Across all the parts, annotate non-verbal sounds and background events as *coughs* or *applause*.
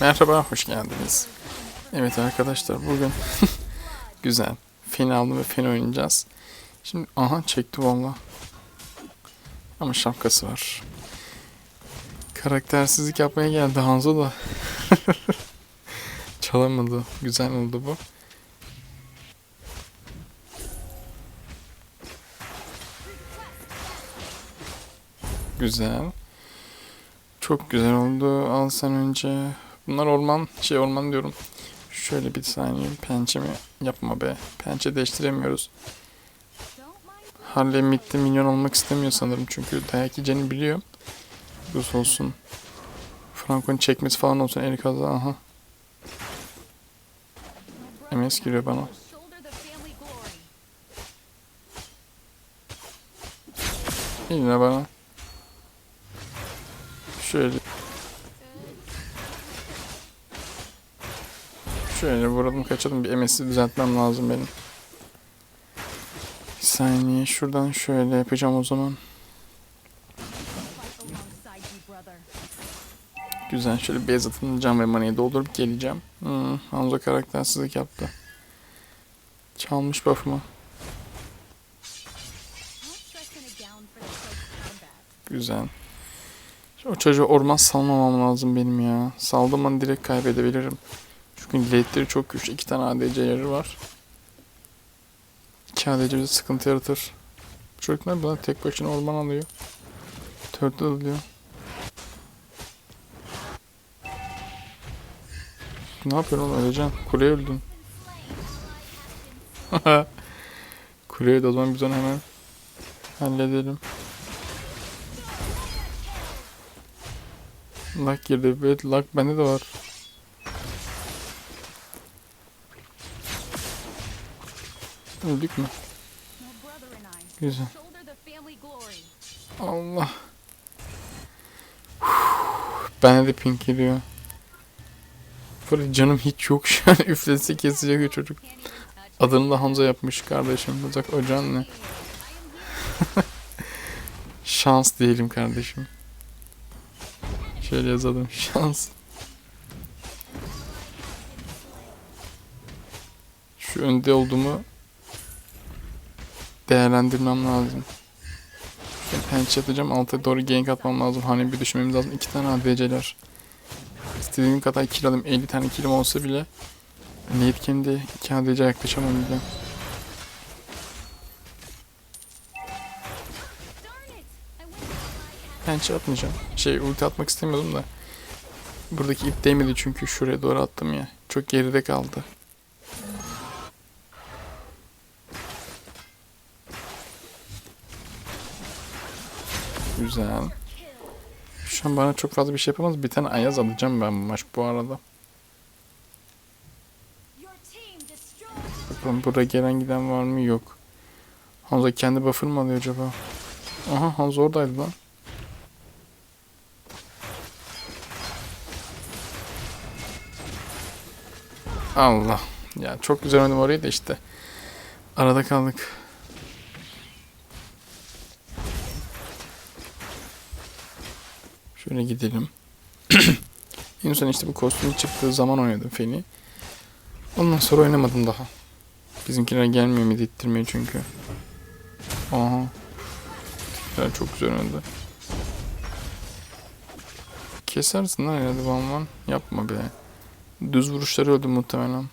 Merhaba, hoş geldiniz. Evet arkadaşlar, bugün *laughs* güzel. Fen aldım ve fen oynayacağız. Şimdi, aha çekti valla. Ama şapkası var. Karaktersizlik yapmaya geldi Hanzo da. *laughs* Çalamadı. Güzel oldu bu. Güzel. Çok güzel oldu. Al sen önce. Bunlar orman, şey orman diyorum. Şöyle bir saniye pençemi yapma be. Pençe değiştiremiyoruz. Harley Mid'de minyon olmak istemiyor sanırım çünkü dayak yiyeceğini biliyor. Rus olsun. Franco'nun çekmesi falan olsun eli kaza aha. MS giriyor bana. Yine bana. Şöyle. Şöyle vuralım kaçalım. Bir MS'i düzeltmem lazım benim. Bir saniye. Şuradan şöyle yapacağım o zaman. Güzel. Şöyle beyaz atını cam ve maniye doldurup geleceğim. Hmm, Hanzo karaktersizlik yaptı. Çalmış buff'ımı. Güzel. O çocuğu orman salmamam lazım benim ya. Saldığım an direkt kaybedebilirim. Çünkü late'leri çok güçlü. İki tane ADC var. İki ADC sıkıntı yaratır. Bu Çocuklar bana tek başına orman alıyor. Turtle alıyor. Ne yapıyorsun oğlum öleceksin. Kuleye öldün. *laughs* Kuleye de o zaman biz onu hemen halledelim. Lag girdi. Evet lag bende de var. Öldük mü? Güzel. Allah. Bende de pink geliyor. Böyle canım hiç yok şu an. *laughs* Üflesi kesecek o çocuk. Adını da Hamza yapmış kardeşim. Bacak ocağın ne? *laughs* Şans diyelim kardeşim. Şöyle yazalım. *laughs* Şans. Şu önde olduğumu değerlendirmem lazım. Şimdi pençe atacağım. Alta doğru gank atmam lazım. Hani bir düşünmemiz lazım. İki tane ADC'ler. İstediğim kadar kill alayım. 50 tane killim olsa bile Late game'de iki ADC yaklaşamam bile. Pençe atmayacağım. Şey ulti atmak istemiyordum da. Buradaki ip değmedi çünkü şuraya doğru attım ya. Çok geride kaldı. Güzel. Şu an bana çok fazla bir şey yapamaz. Bir tane ayaz alacağım ben bu maç bu arada. Bakalım burada gelen giden var mı? Yok. Hanzo kendi buffer mı alıyor acaba? Aha Hanzo oradaydı lan. Allah. Ya çok güzel oynadım orayı da işte. Arada kaldık. Şöyle gidelim. *clears throat* en son işte bu kostüm çıktığı zaman oynadım Feni. Ondan sonra oynamadım daha. Bizimkiler gelmiyor midi ittirmeye çünkü. Aha. Bizimkiler çok güzel oynadı. Kesersin lan herhalde Van Van. Yapma be. Düz vuruşları öldü muhtemelen.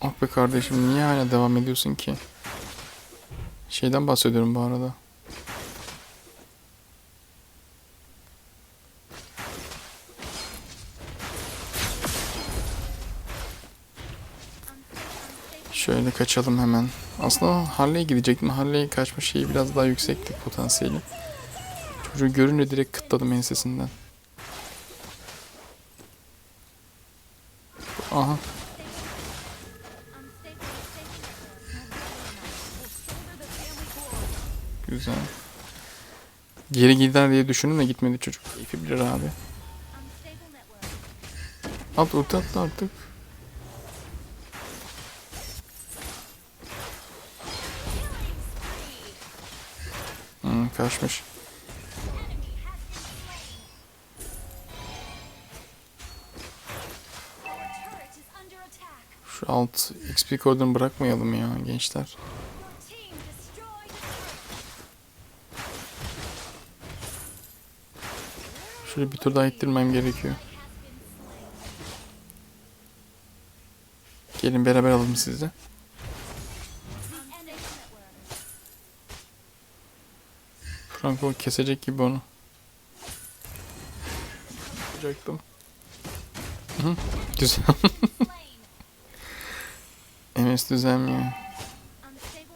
Ah be kardeşim niye hala devam ediyorsun ki? Şeyden bahsediyorum bu arada. Şöyle kaçalım hemen. Aslında Harley'e gidecektim. Harley'e kaçma şeyi biraz daha yüksekti potansiyeli. Çocuğu görünce direkt kıtladım ensesinden. Aha. Geri gider diye düşündüm de gitmedi çocuk. Keyfi bilir abi. At ulti attı artık. Hmm, kaçmış. Şu alt XP kodunu bırakmayalım ya gençler. Şöyle bir tur daha ittirmem gerekiyor. Gelin beraber alalım sizi. Network. Franco kesecek gibi onu. Yapacaktım. Güzel. *laughs* MS düzenliyor.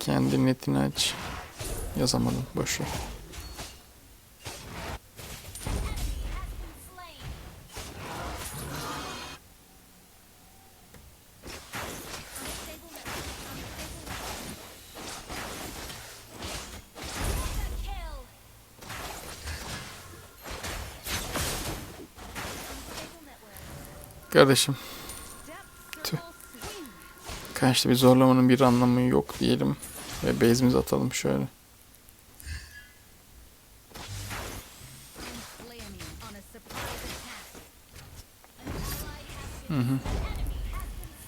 Kendi netini aç. Yazamadım. Boş. Kardeşim Tüh. kaçtı bir zorlamanın bir anlamı yok diyelim. Ve base'imizi atalım şöyle. Hı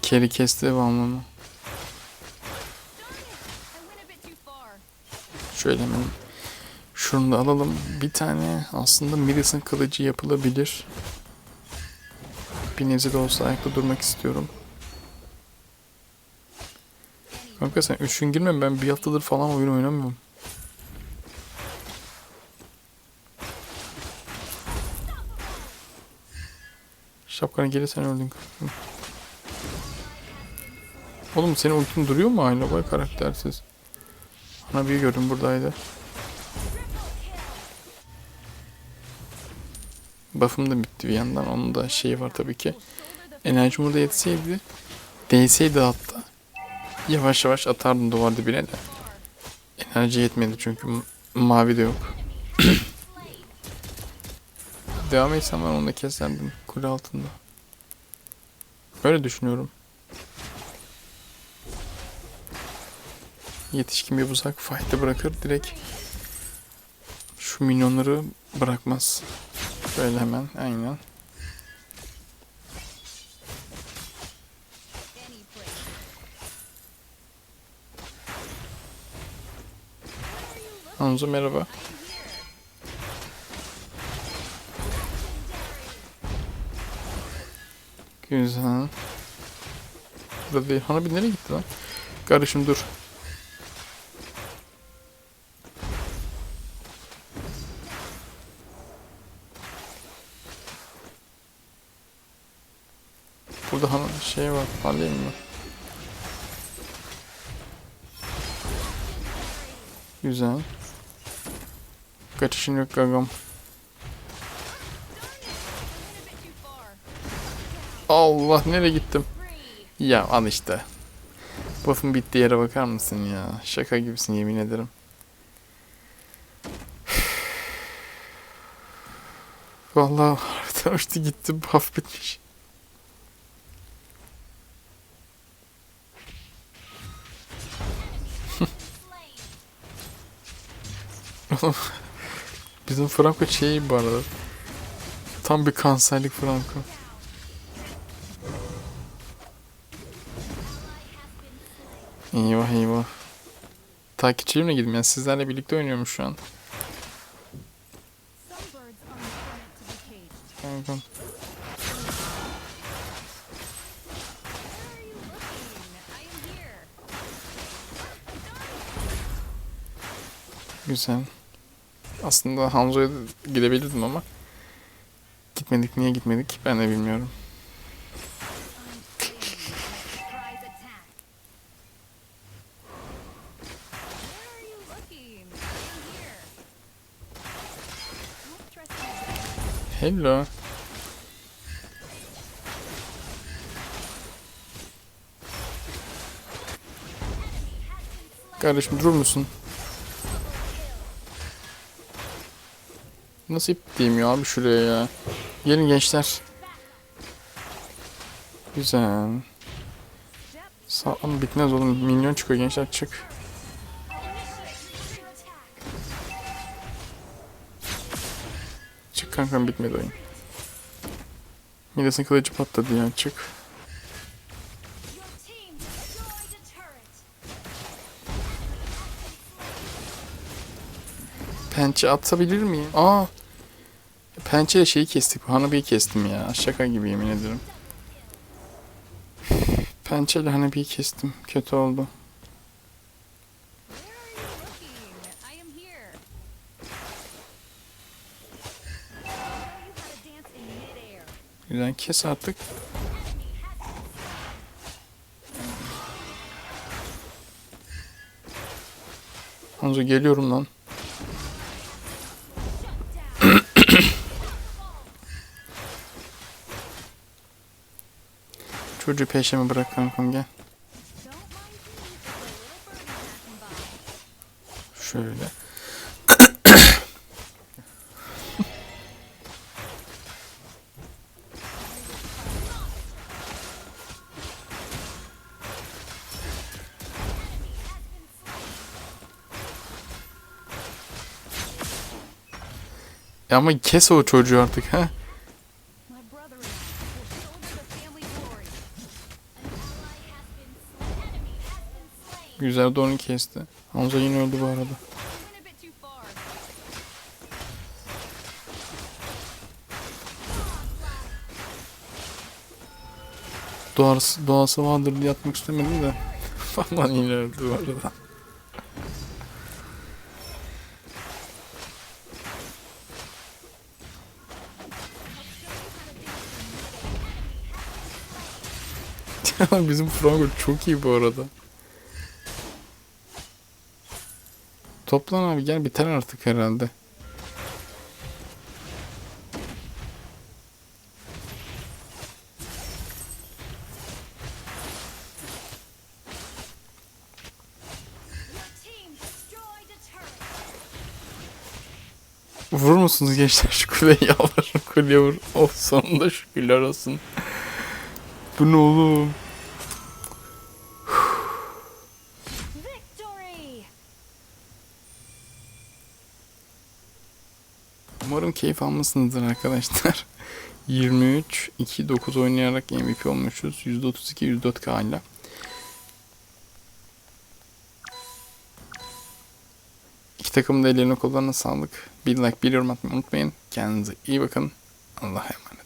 Keri kesti far. Şöyle hemen şunu da alalım. Bir tane aslında Miris'in kılıcı yapılabilir. Bir nebze de olsa ayakta durmak istiyorum. Kanka sen üç gün girme ben bir haftadır falan oyun oynamıyorum. Şapkana gelirsen öldün kanka. Oğlum senin ultin duruyor mu hala? Vay karaktersiz. Ana bir gördüm buradaydı. Buff'ım da bitti bir yandan. Onun da şeyi var tabii ki. Enerjim burada yetseydi, değseydi hatta yavaş yavaş atardım duvar dibine de. Enerji yetmedi çünkü mavi de yok. *coughs* Devam etsem ben onu da keserdim kule altında. Öyle düşünüyorum. Yetişkin bir buzak fight'ı bırakır direkt şu minyonları bırakmaz. Böyle hemen aynen. Hanzo merhaba. Güzel. Burada değil. Hana bir nereye gitti lan? Kardeşim dur. Burada Hana şey var. Halledeyim mi? Güzel. Kaçışın yok gagam. Allah nereye gittim? Ya al işte. Buff'ın bittiği yere bakar mısın ya? Şaka gibisin yemin ederim. *sighs* Vallahi *laughs* harbiden uçtu gitti buff bitmiş. Bizim Franco şey bu arada. Tam bir kanserlik Franco. Eyvah eyvah. Takipçilerimle gideyim yani sizlerle birlikte oynuyormuş şu an. Kankam. Güzel. Aslında Hanzo'ya gidebilirdim ama gitmedik. Niye gitmedik ben de bilmiyorum. I'm planning on a Nasıl ip ya abi şuraya ya. Gelin gençler. Güzel. Sağlam bitmez oğlum. Minyon çıkıyor gençler çık. Çık kankam bitmedi oyun. Midas'ın kılıcı patladı ya çık. Pençe atabilir miyim? Aa Pençeyle şeyi kestik. Hanabi'yi kestim ya. Şaka gibi yemin ederim. Pençeyle Hanabi'yi kestim. Kötü oldu. Güzel kes artık. Hanzo geliyorum lan. Çocuğu peşime bırak kankam gel. Şöyle. *coughs* Ya ama kes o çocuğu artık ha. Güzel de onu kesti. Hamza yine öldü bu arada. Doğası, doğası vardır diye atmak istemedim de. *laughs* Falan yine öldü bu arada. *laughs* Bizim Franco çok iyi bu arada. Toplan abi gel biter artık herhalde. Vurur musunuz gençler şu kuleyi *laughs* yalvarırım kuleye vur. Of sonunda şükürler olsun. Bu ne oğlum? Umarım keyif almışsınızdır arkadaşlar. 23 2 9 oynayarak MVP olmuşuz. %32 104K ile. İki takım da ellerine kollarına sağlık. Bir like bir yorum atmayı unutmayın. Kendinize iyi bakın. Allah'a emanet.